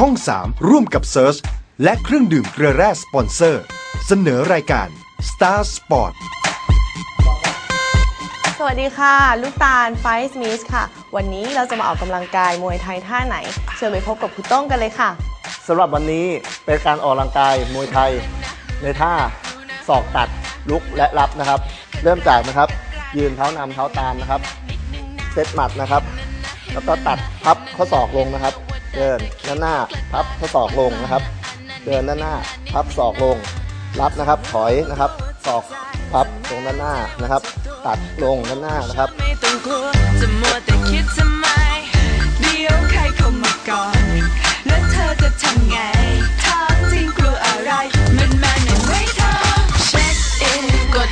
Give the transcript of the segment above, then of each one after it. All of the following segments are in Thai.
ช่อง 3 ร่วมกับ Search และเครื่องดื่มเกลือแร่สปอนเซอร์ เสนอรายการ Star Sport สวัสดีค่ะ ลูกตาลไฟส์มิสค่ะ วันนี้เราจะมาออกกำลังกายมวยไทยท่าไหน เชิญไปพบกับคุณโต้งกันเลยค่ะ สำหรับวันนี้เป็นการออกกำลังกายมวยไทยในท่าศอกตัดลุกและรับนะครับ เริ่มจากนะครับ ยืนเท้านำเท้าตามนะครับเซตหมัดนะครับ แล้วก็ตัดพับข้อศอกลงนะครับ เดินด้านหน้าพับข้อศอกลงนะครับ เดินด้านหน้าพับศอกลง รับนะครับถอยนะครับศอกพับตรงด้านหน้านะครับ ตัดลงด้านหน้านะครับ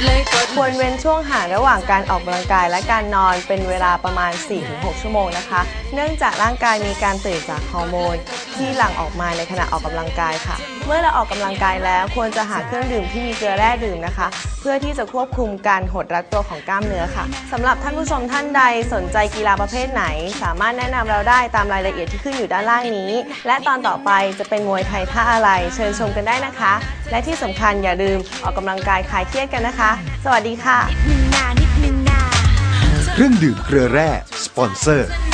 เลยกดควรเว้นช่วงห่างระหว่างการออกกำลังกายและการนอนเป็นเวลาประมาณ 4-6 ชั่วโมงนะคะ เนื่องจากร่างกายมีการตื่นจากฮอร์โมน ที่หลั่งออกมาในขณะออกกำลังกายค่ะ เมื่อเราออกกำลังกายแล้วควรจะหาเครื่องดื่มที่มีเกลือแร่ดื่มนะคะ เพื่อที่จะควบคุมการหดรัดตัวของกล้ามเนื้อค่ะสำหรับท่านผู้ชมท่านใดสนใจกีฬาประเภทไหน สามารถแนะนำเราได้ตามรายละเอียดที่ขึ้นอยู่ด้านล่างนี้ และตอนต่อไปจะเป็นมวยไทยท่าอะไร เชิญชมกันได้นะคะ และที่สำคัญอย่าลืมออกกำลังกายคลายเครียดกันนะคะ สวัสดีค่ะนิดนึงนานิดนึงนาเครื่องดื่มเกลือแร่สปอนเซอร์นา